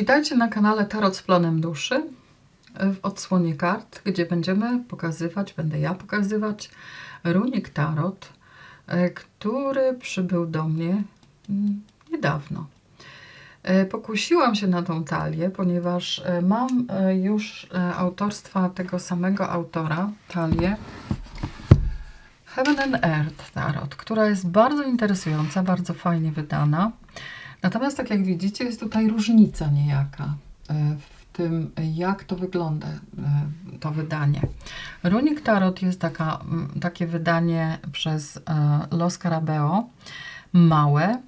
Witajcie na kanale Tarot z planem duszy w odsłonie kart, gdzie będziemy pokazywać, będę ja pokazywać runik Tarot, e, który przybył do mnie mm, niedawno. E, Pokusiłam się na tą talię, ponieważ e, mam już autorstwa tego samego autora, talię Heaven and Earth Tarot, która jest bardzo interesująca, bardzo fajnie wydana. Natomiast, tak jak widzicie, jest tutaj różnica niejaka e, w tym, jak to wygląda, e, to wydanie. Runik Tarot jest taka, takie wydanie przez e, Los Carabeo, małe.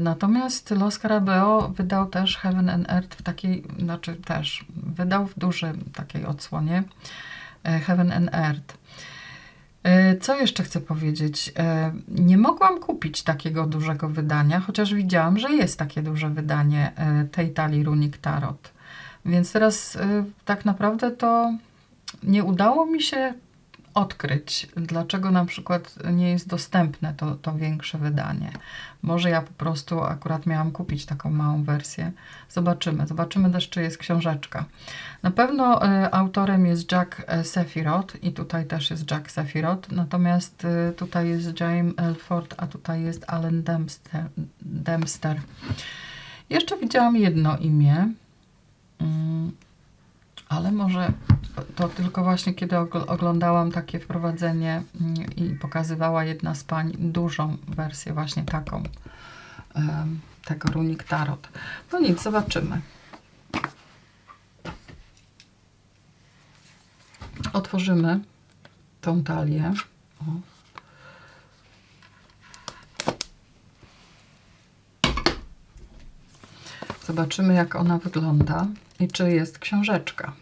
Natomiast Los Carabeo wydał też Heaven and Earth w takiej, znaczy też, wydał w dużej takiej odsłonie Heaven and Earth. E, Co jeszcze chcę powiedzieć? E, Nie mogłam kupić takiego dużego wydania, chociaż widziałam, że jest takie duże wydanie e, tej talii Runik Tarot. Więc teraz tak naprawdę to nie udało mi się odkryć, dlaczego na przykład nie jest dostępne to, to większe wydanie. Może ja po prostu akurat miałam kupić taką małą wersję. Zobaczymy. Zobaczymy też, czy jest książeczka. Na pewno e, autorem jest Jack e, Sephiroth i tutaj też jest Jack Sephiroth, natomiast e, tutaj jest James Elford, a tutaj jest Alan Dempster. Dempster. Jeszcze widziałam jedno imię, mm, ale może to tylko właśnie kiedy ogl- oglądałam takie wprowadzenie mm, i pokazywała jedna z pań dużą wersję, właśnie taką tego runik tarot. No nic, zobaczymy. Otworzymy tą talię. O. Zobaczymy, jak ona wygląda i czy jest książeczka.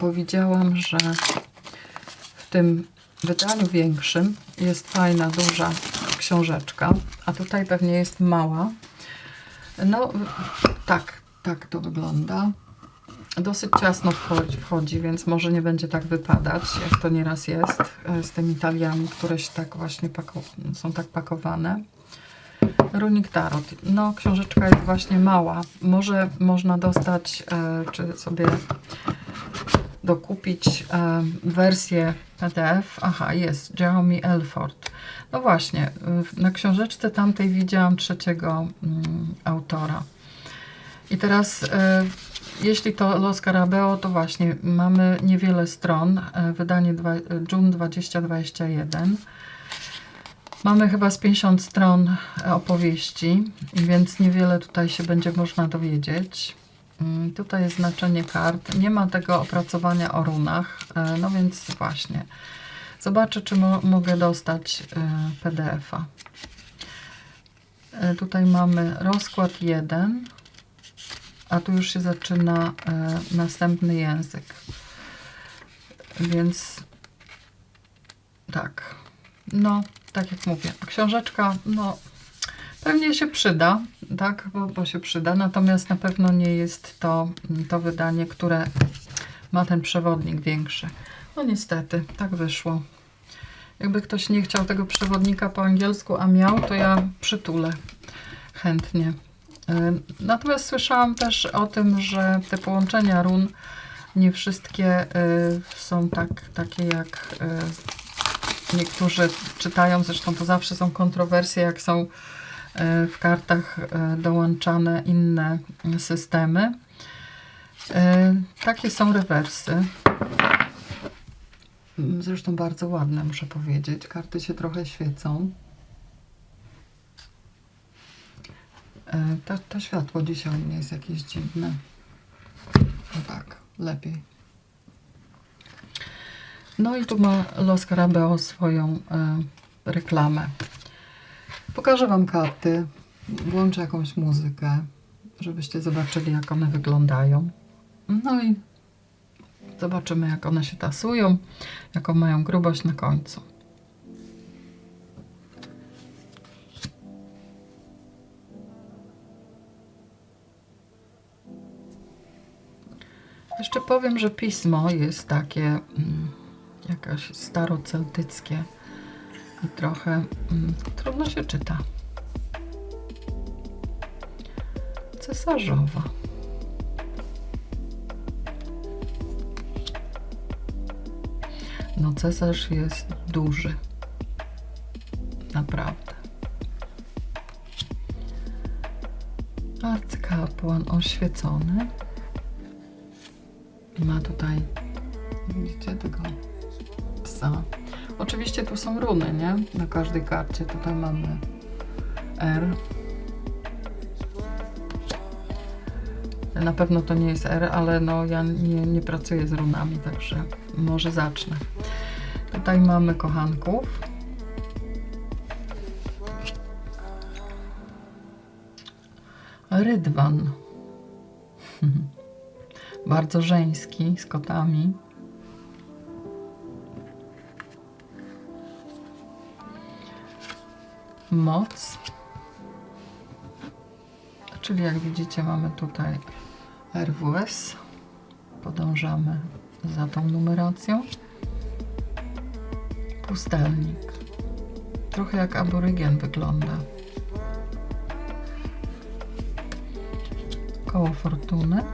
Bo widziałam, że w tym wydaniu większym jest fajna, duża książeczka, a tutaj pewnie jest mała. No, tak, tak to wygląda. Dosyć ciasno wchodzi, wchodzi, więc może nie będzie tak wypadać, jak to nieraz jest e, z tymi taliami, które się tak właśnie są tak pakowane. Runik Tarot. No, książeczka jest właśnie mała. Może można dostać, e, czy sobie dokupić e, wersję PDF. Aha, jest, Jeremy Elford. No właśnie, na książeczce tamtej widziałam trzeciego mm, autora. I teraz, e, jeśli to Los Carabeo, to właśnie mamy niewiele stron, e, wydanie dwa, June 2021. Mamy chyba z 50 stron opowieści, więc niewiele tutaj się będzie można dowiedzieć. Mm, Tutaj jest znaczenie kart. Nie ma tego opracowania o runach, e, no więc właśnie. Zobaczę, czy mo mogę dostać e, PDF-a. E, Tutaj mamy rozkład 1, a tu już się zaczyna następny język. Więc tak. No, tak jak mówię, książeczka, no, pewnie się przyda, tak, bo, bo się przyda, natomiast na pewno nie jest to to wydanie, które ma ten przewodnik większy. No niestety, tak wyszło. Jakby ktoś nie chciał tego przewodnika po angielsku, a miał, to ja przytulę chętnie. Y, Natomiast słyszałam też o tym, że te połączenia run nie wszystkie y, są tak, takie jak y, niektórzy czytają, zresztą to zawsze są kontrowersje, jak są y, w kartach y, dołączane inne systemy. Y, Takie są rewersy. Mm, Zresztą bardzo ładne, muszę powiedzieć. Karty się trochę świecą. E, To, to światło dzisiaj u mnie jest jakieś dziwne. No tak, lepiej. No i tu ma Los Carabeo swoją e, reklamę. Pokażę Wam karty. Włączę jakąś muzykę, żebyście zobaczyli, jak one wyglądają. No i zobaczymy, jak one się tasują, jaką mają grubość na końcu. Jeszcze powiem, że pismo jest takie mm, jakaś staroceltyckie i trochę mm, trudno się czyta. cesarzowa. No, cesarz jest duży. Naprawdę. Arcykapłan oświecony. Ma tutaj, widzicie tego Oczywiście tu są runy, nie? Na każdej karcie tutaj mamy R. Na pewno to nie jest R, ale no ja nie, nie pracuję z runami, także może zacznę. Tutaj mamy kochanków. Rydwan. Bardzo żeński, z kotami. Moc. Czyli jak widzicie mamy tutaj RWS. Podążamy za tą numeracją. Pustelnik. Trochę jak aborygen wygląda. Koło fortuny.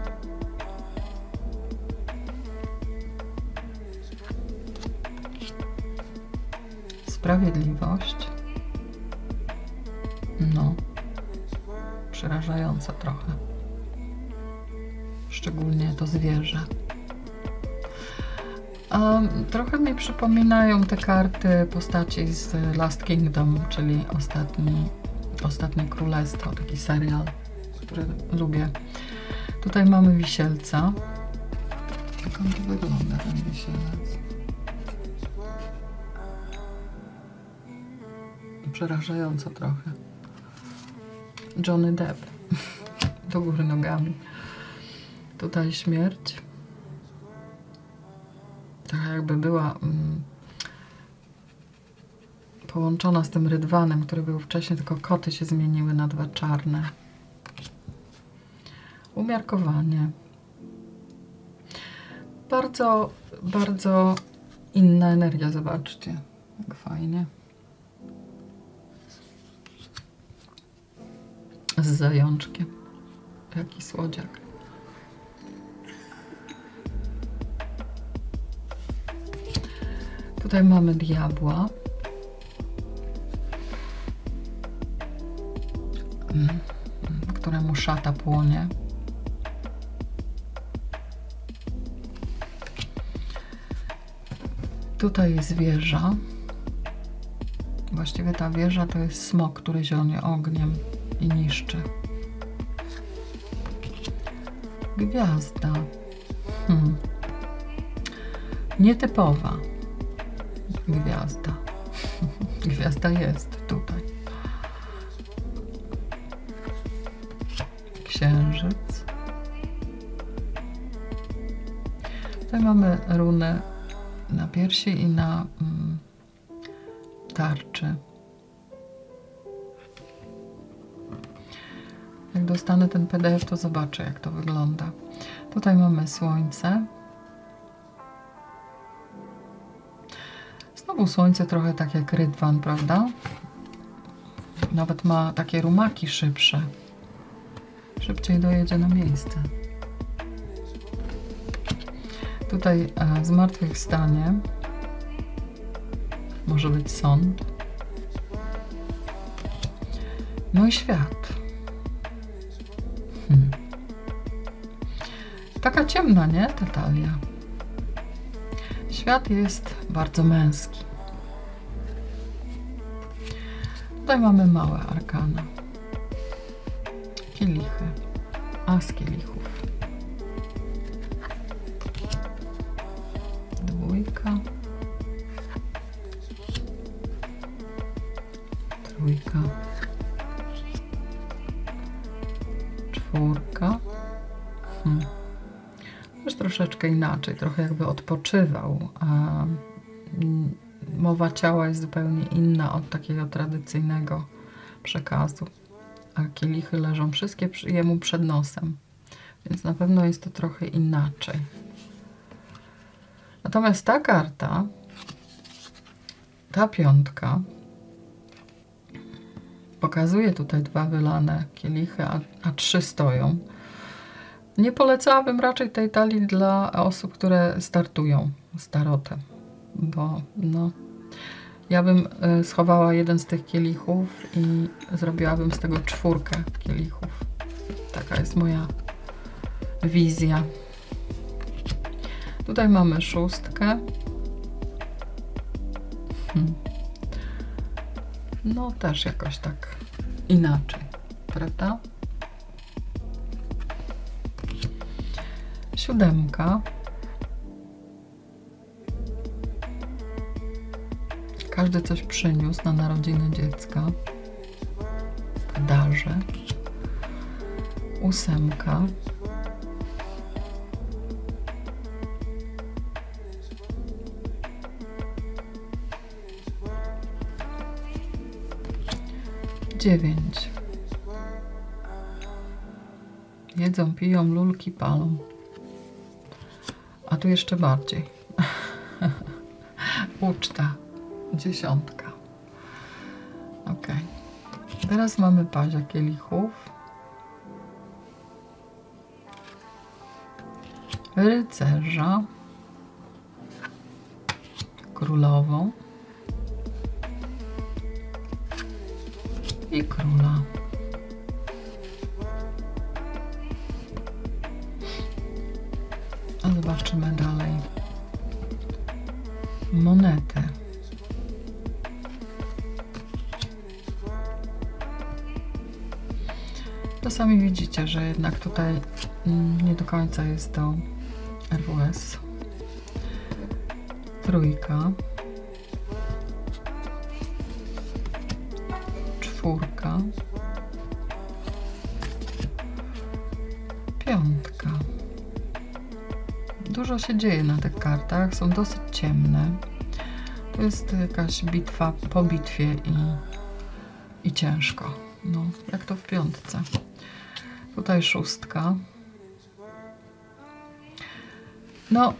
Sprawiedliwość. Przerażająca trochę. Szczególnie to zwierzę. Um, trochę mi przypominają te karty postaci z Last Kingdom, czyli ostatni, Ostatnie Królestwo, taki serial, który lubię. Tutaj mamy wisielca. Jak on wygląda, ten wisielec? Przerażająco trochę. Johnny Depp. Do góry nogami. Tutaj śmierć. Taka jakby była mm, połączona z tym rydwanem, który był wcześniej, tylko koty się zmieniły na dwa czarne. Umiarkowanie. Bardzo, bardzo inna energia, zobaczcie. Jak fajnie. Z zajączkiem. Jaki słodziak. Tutaj mamy diabła. Mm, któremu szata płonie. Tutaj jest wieża. Właściwie ta wieża to jest smok, który zionie ogniem i niszczy. Gwiazda. Hmm. Nietypowa gwiazda. Gwiazda jest tutaj. Księżyc. Tutaj mamy runę na piersi i na mm, tarczy. Dostanę ten PDF, to zobaczę, jak to wygląda. Tutaj mamy słońce. Znowu słońce trochę tak jak rydwan, prawda? Nawet ma takie rumaki szybsze. Szybciej dojedzie na miejsce. Tutaj e, zmartwychwstanie. Może być sąd. No i świat. Hmm. Taka ciemna, nie? Ta talia. Świat jest bardzo męski. Tutaj mamy małe arkana. Kielichy. A z kielichów. Dwójka. Trójka. Troszeczkę inaczej, trochę jakby odpoczywał. A mowa ciała jest zupełnie inna od takiego tradycyjnego przekazu. A kielichy leżą wszystkie jemu przed nosem. Więc na pewno jest to trochę inaczej. Natomiast ta karta, ta piątka, pokazuję tutaj dwa wylane kielichy, a, a trzy stoją. Nie polecałabym raczej tej talii dla osób, które startują z tarotem, bo no, ja bym y, schowała jeden z tych kielichów i zrobiłabym z tego czwórkę kielichów. Taka jest moja wizja. Tutaj mamy szóstkę. Hmm. No też jakoś tak inaczej, prawda? Siódemka. Każdy coś przyniósł na narodziny dziecka. Darze. Ósemka. Dziewięć. Jedzą, piją, lulki palą. Tu jeszcze bardziej. Uczta. Dziesiątka. Ok. Teraz mamy pazia kielichów. Rycerza. Królową. I króla. Zobaczymy dalej. Monetę. To sami widzicie, że jednak tutaj mm, nie do końca jest to RWS. Trójka. Czwórka. Dużo się dzieje na tych kartach, są dosyć ciemne. To jest jakaś bitwa po bitwie i, i ciężko. No, jak to w piątce. Tutaj szóstka. No,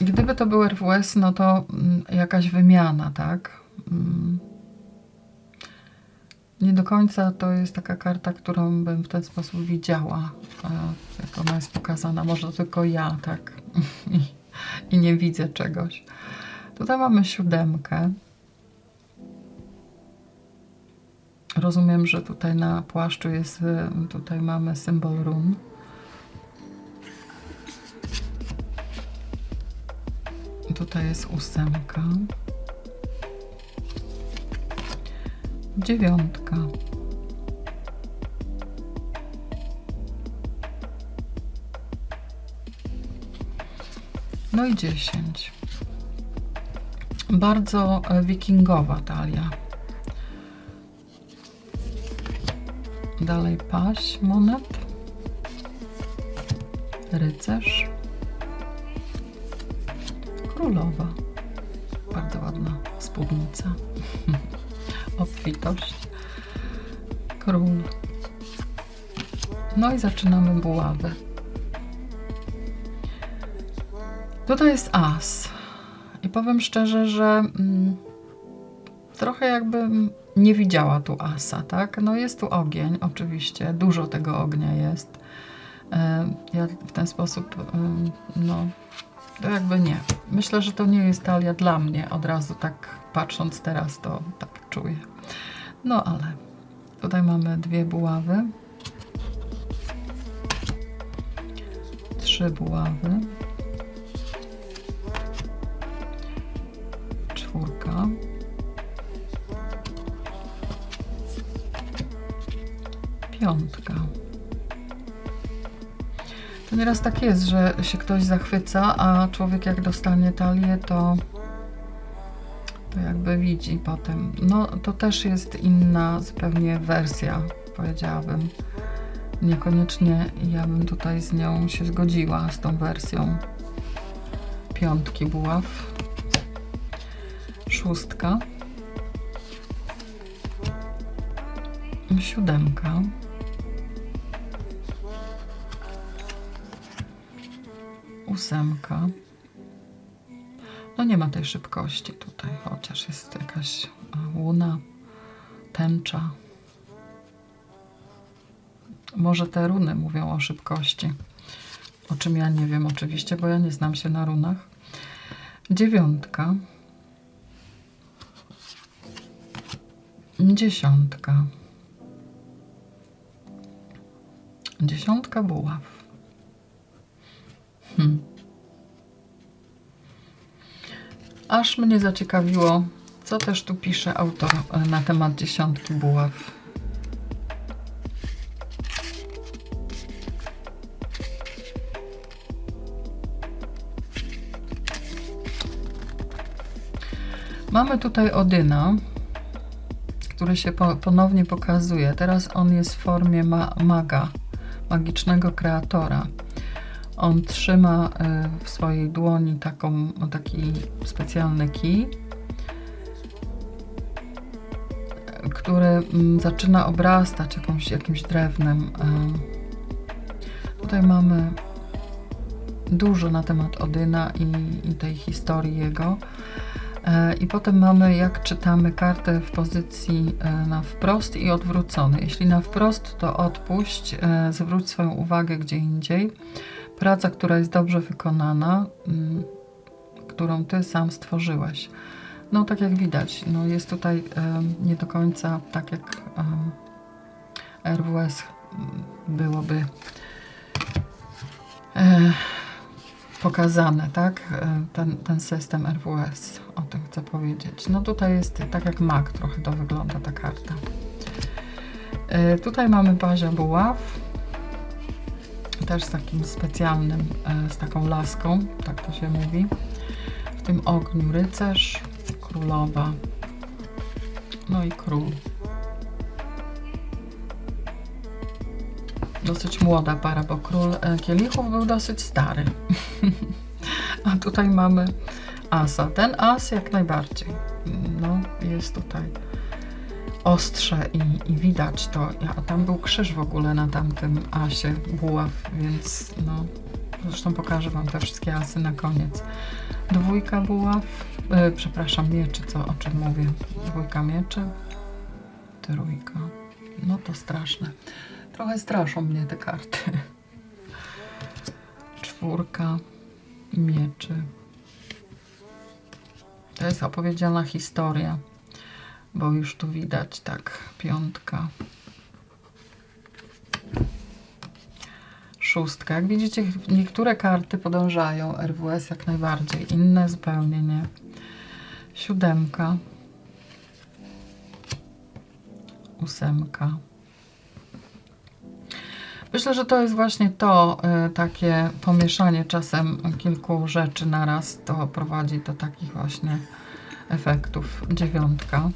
gdyby to był RWS, no to mm, jakaś wymiana, tak? Mm. Nie do końca to jest taka karta, którą bym w ten sposób widziała, ona jest pokazana. Może tylko ja, tak? I, I nie widzę czegoś. Tutaj mamy siódemkę. Rozumiem, że tutaj na płaszczu jest, y, tutaj mamy symbol run. Tutaj jest ósemka. Dziewiątka. No i dziesięć. Bardzo e, wikingowa talia. Dalej paź monet. Rycerz. Królowa. Bardzo ładna spódnica. Obfitość. Król. No i zaczynamy buławę. Tutaj jest as. I powiem szczerze, że mm, trochę jakbym nie widziała tu asa, tak? No jest tu ogień, oczywiście, dużo tego ognia jest. E, Ja w ten sposób, no, to jakby nie. Myślę, że to nie jest talia dla mnie, od razu tak patrząc teraz to tak czuję. No ale tutaj mamy dwie buławy. Trzy buławy. Czwórka. Piątka. To nieraz tak jest, że się ktoś zachwyca, a człowiek jak dostanie talię, to, to jakby widzi potem. No to też jest inna zupełnie wersja, powiedziałabym. Niekoniecznie ja bym tutaj z nią się zgodziła, z tą wersją piątki buław. Szóstka. Siódemka. Ósemka. No nie ma tej szybkości tutaj, chociaż jest jakaś a łuna, tęcza. Może te runy mówią o szybkości. O czym ja nie wiem oczywiście, bo ja nie znam się na runach. Dziewiątka. Dziesiątka. Dziesiątka buław. Hmm. Aż mnie zaciekawiło, co też tu pisze autor e, na temat dziesiątki buław. Mamy tutaj Odyna, który się po, ponownie pokazuje. Teraz on jest w formie ma, maga, magicznego kreatora. On trzyma y, w swojej dłoni taką, taki specjalny kij, który mm, zaczyna obrastać jakąś, jakimś drewnem. Y. Tutaj mamy dużo na temat Odyna i, i tej historii jego. E, I potem mamy, jak czytamy kartę w pozycji e, na wprost i odwrócony. Jeśli na wprost, to odpuść, e, zwróć swoją uwagę gdzie indziej. Praca, która jest dobrze wykonana, mm, którą ty sam stworzyłeś. No, tak jak widać, no jest tutaj nie do końca tak jak RWS byłoby pokazane, tak? Ten, ten system RWS, o tym chcę powiedzieć. No tutaj jest tak jak Mac trochę to wygląda ta karta. E, tutaj mamy Bazia Buław, też z takim specjalnym, e, z taką laską, tak to się mówi. W tym ogniu rycerz, królowa, no i król. Dosyć młoda para, bo król e, kielichów był dosyć stary. A tutaj mamy asa. Ten as jak najbardziej. No, jest tutaj ostrze i, i widać to. A tam był krzyż w ogóle na tamtym asie, buław, więc no, zresztą pokażę Wam te wszystkie asy na koniec. Dwójka buław, e, przepraszam, mieczy, co, o czym mówię. Dwójka mieczy, trójka. No to straszne. Trochę straszą mnie te karty. Czwórka mieczy. To jest opowiedziana historia, bo już tu widać tak, piątka. Szóstka. Jak widzicie, niektóre karty podążają RWS jak najbardziej, inne zupełnie nie. Siódemka. Ósemka. Myślę, że to jest właśnie to y, takie pomieszanie czasem kilku rzeczy naraz. To prowadzi do takich właśnie efektów. Dziewiątka.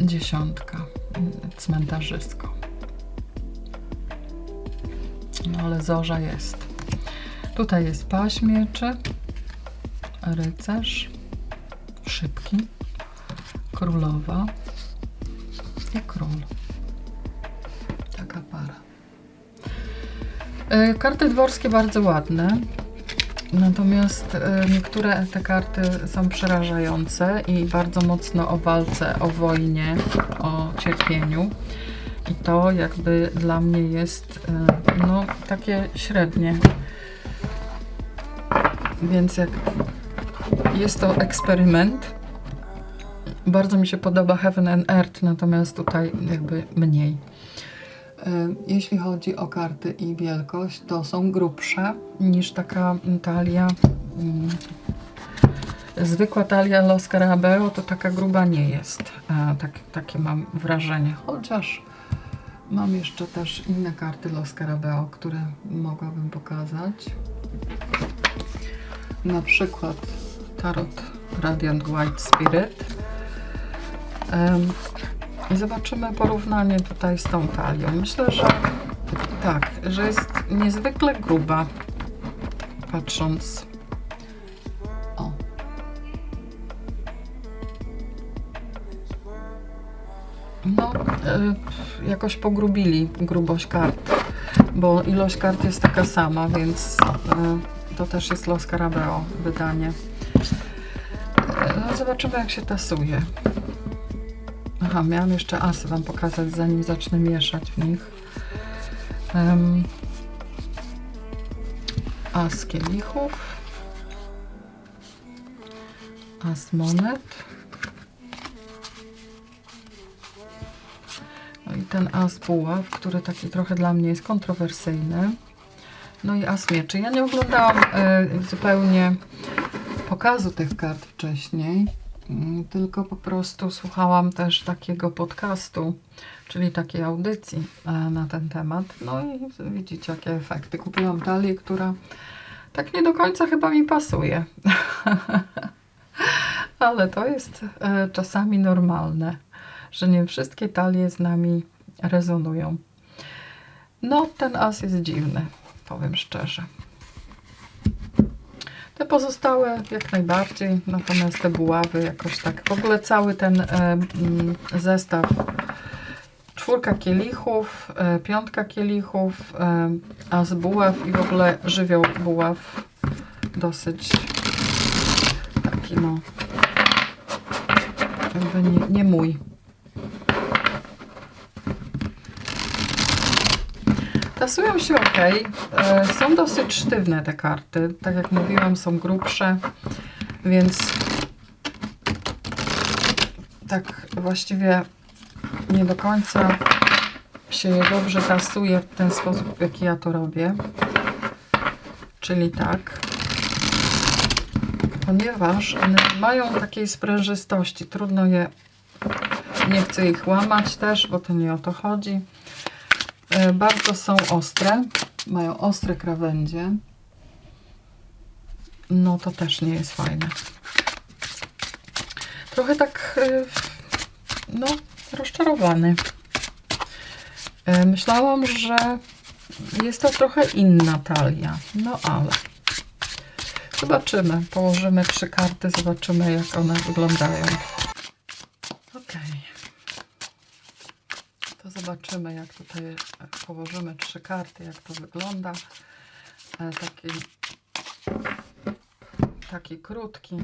Dziesiątka. Cmentarzysko. No ale zorza jest. Tutaj jest paź mieczy. Rycerz. Szybki. Królowa. I król. Karty dworskie bardzo ładne. Natomiast e, niektóre te karty są przerażające i bardzo mocno o walce, o wojnie, o cierpieniu. I to jakby dla mnie jest e, no takie średnie. Więc jak jest to eksperyment, bardzo mi się podoba Heaven and Earth, natomiast tutaj jakby mniej. E, jeśli chodzi o karty i wielkość, to są grubsze niż taka talia. Mm, zwykła talia Los Carabeo to taka gruba nie jest. E, tak, takie mam wrażenie. Chociaż mam jeszcze też inne karty Los Carabeo, które mogłabym pokazać. Na przykład Tarot Radiant White Spirit. I zobaczymy porównanie tutaj z tą talią. Myślę, że tak, że jest niezwykle gruba, patrząc. O. No, y, jakoś pogrubili grubość kart, bo ilość kart jest taka sama, więc y, to też jest Los Carabeo wydanie. zobaczymy jak się tasuje. Aha, miałam jeszcze asy Wam pokazać, zanim zacznę mieszać w nich. Um, as kielichów. As monet. No i ten as buław, który taki trochę dla mnie jest kontrowersyjny. No i as mieczy. Ja nie oglądałam e, zupełnie pokazu tych kart wcześniej, tylko po prostu słuchałam też takiego podcastu, czyli takiej audycji e, na ten temat. No i widzicie, jakie efekty. Kupiłam talię, która tak nie do końca chyba mi pasuje. Ale to jest e, czasami normalne, że nie wszystkie talie z nami rezonują. No, ten as jest dziwny, powiem szczerze. Te pozostałe jak najbardziej, natomiast te buławy jakoś tak. W ogóle cały ten e, zestaw czwórka kielichów, e, piątka kielichów, e, a z buław i w ogóle żywioł buław dosyć taki no jakby nie, nie mój. Tasują się ok. E, są dosyć sztywne te karty. Tak jak mówiłam, są grubsze, więc tak właściwie nie do końca się je dobrze tasuje w ten sposób, w jaki ja to robię. Czyli tak. Ponieważ one mają takiej sprężystości. Trudno je, nie chcę ich łamać też, bo to nie o to chodzi. E, bardzo są ostre. Mają ostre krawędzie. No to też nie jest fajne. Trochę tak, e, no, rozczarowany. E, myślałam, że jest to trochę inna talia. No ale zobaczymy. Położymy trzy karty, zobaczymy jak one wyglądają. Zobaczymy, jak tutaj położymy trzy karty, jak to wygląda. E, taki, taki krótki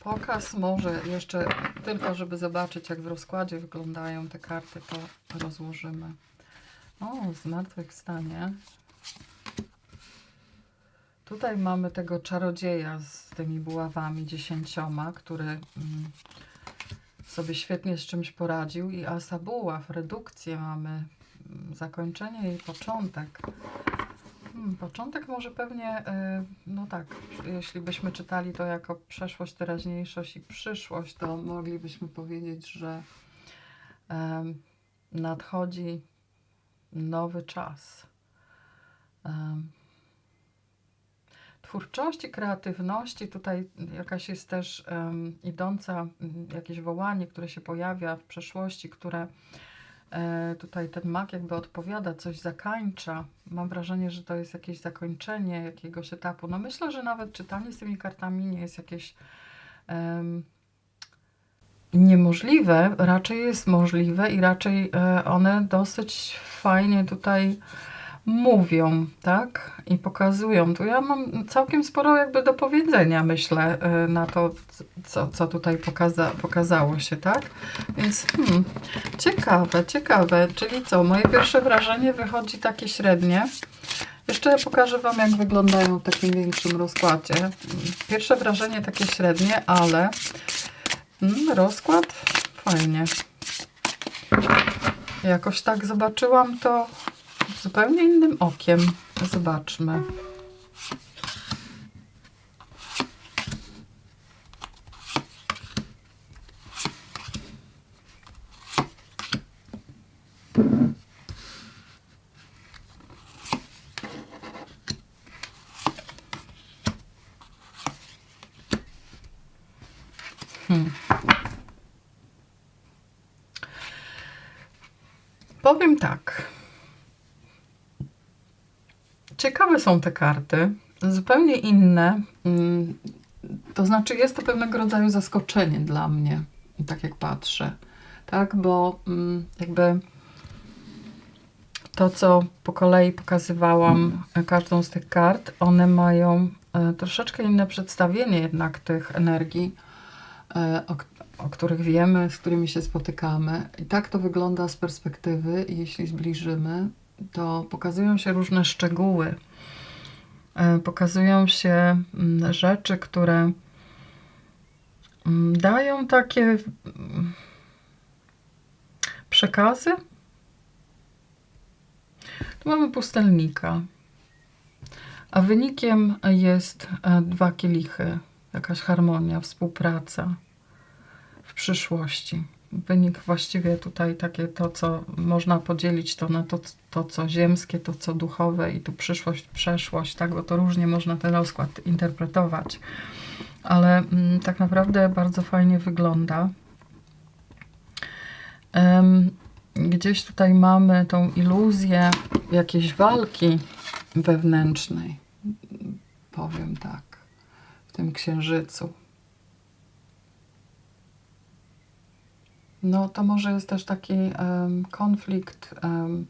pokaz. Może jeszcze tylko, żeby zobaczyć, jak w rozkładzie wyglądają te karty, to rozłożymy. O, zmartwychwstanie. Tutaj mamy tego czarodzieja z tymi buławami dziesięcioma, który mm, sobie świetnie z czymś poradził i Asa Buław, redukcję mamy, mm, zakończenie i początek. Hmm, początek może pewnie, y, no tak, jeśli byśmy czytali to jako przeszłość, teraźniejszość i przyszłość, to moglibyśmy powiedzieć, że nadchodzi nowy czas. Twórczości, kreatywności. Tutaj jakaś jest też um, idąca, jakieś wołanie, które się pojawia w przeszłości, które e, tutaj ten mak jakby odpowiada, coś zakańcza. Mam wrażenie, że to jest jakieś zakończenie jakiegoś etapu. No myślę, że nawet czytanie z tymi kartami nie jest jakieś um, niemożliwe, raczej jest możliwe i raczej e, one dosyć fajnie tutaj mówią, tak? I pokazują. Tu ja mam całkiem sporo jakby do powiedzenia, myślę, y, na to, co, co tutaj pokaza pokazało się, tak? Więc hmm, ciekawe, ciekawe. Czyli co, moje pierwsze wrażenie wychodzi takie średnie. Jeszcze pokażę Wam, jak wyglądają w takim większym rozkładzie. Pierwsze wrażenie takie średnie, ale hmm, rozkład fajnie. Jakoś tak zobaczyłam to zupełnie innym okiem. Zobaczmy. Hmm. Powiem tak. Ciekawe są te karty, zupełnie inne. Mm, to znaczy, jest to pewnego rodzaju zaskoczenie dla mnie, tak jak patrzę. Tak, bo mm, jakby to, co po kolei pokazywałam, każdą z tych kart, one mają e, troszeczkę inne przedstawienie jednak tych energii e, o, o których wiemy, z którymi się spotykamy. I tak to wygląda z perspektywy, jeśli zbliżymy, to pokazują się różne szczegóły. E, Pokazują się mm, rzeczy, które mm, dają takie mm, przekazy. Tu mamy pustelnika, a wynikiem jest e, dwa kielichy, jakaś harmonia, współpraca w przyszłości. Wynik właściwie tutaj takie to, co można podzielić to na to, to, co ziemskie, to, co duchowe i tu przyszłość, przeszłość, tak, bo to różnie można ten rozkład interpretować. Ale mm, tak naprawdę bardzo fajnie wygląda. Em, gdzieś tutaj mamy tą iluzję jakiejś walki wewnętrznej, powiem tak, w tym księżycu. No to może jest też taki em, konflikt em,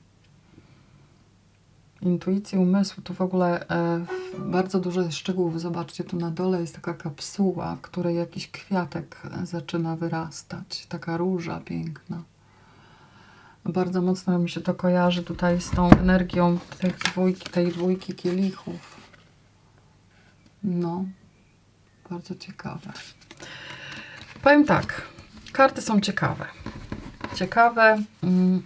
intuicji, umysłu. Tu w ogóle e, bardzo dużo szczegółów. Zobaczcie, tu na dole jest taka kapsuła, w której jakiś kwiatek e, zaczyna wyrastać. Taka róża piękna. Bardzo mocno mi się to kojarzy tutaj z tą energią tej dwójki, tej dwójki kielichów. No, bardzo ciekawe. Powiem tak, karty są ciekawe. Ciekawe, mm,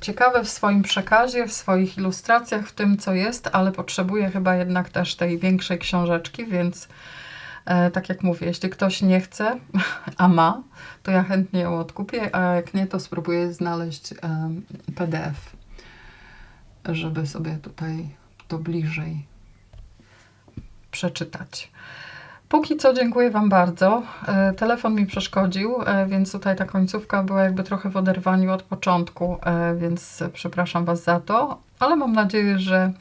ciekawe w swoim przekazie, w swoich ilustracjach, w tym co jest, ale potrzebuję chyba jednak też tej większej książeczki, więc e, tak jak mówię, jeśli ktoś nie chce, a ma, to ja chętnie ją odkupię, a jak nie, to spróbuję znaleźć em, PDF, żeby sobie tutaj to bliżej przeczytać. Póki co dziękuję Wam bardzo. E, Telefon mi przeszkodził, e, więc tutaj ta końcówka była jakby trochę w oderwaniu od początku, e, więc przepraszam Was za to, ale mam nadzieję, że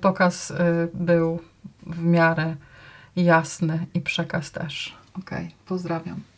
pokaz był w miarę jasny i przekaz też. Ok, pozdrawiam.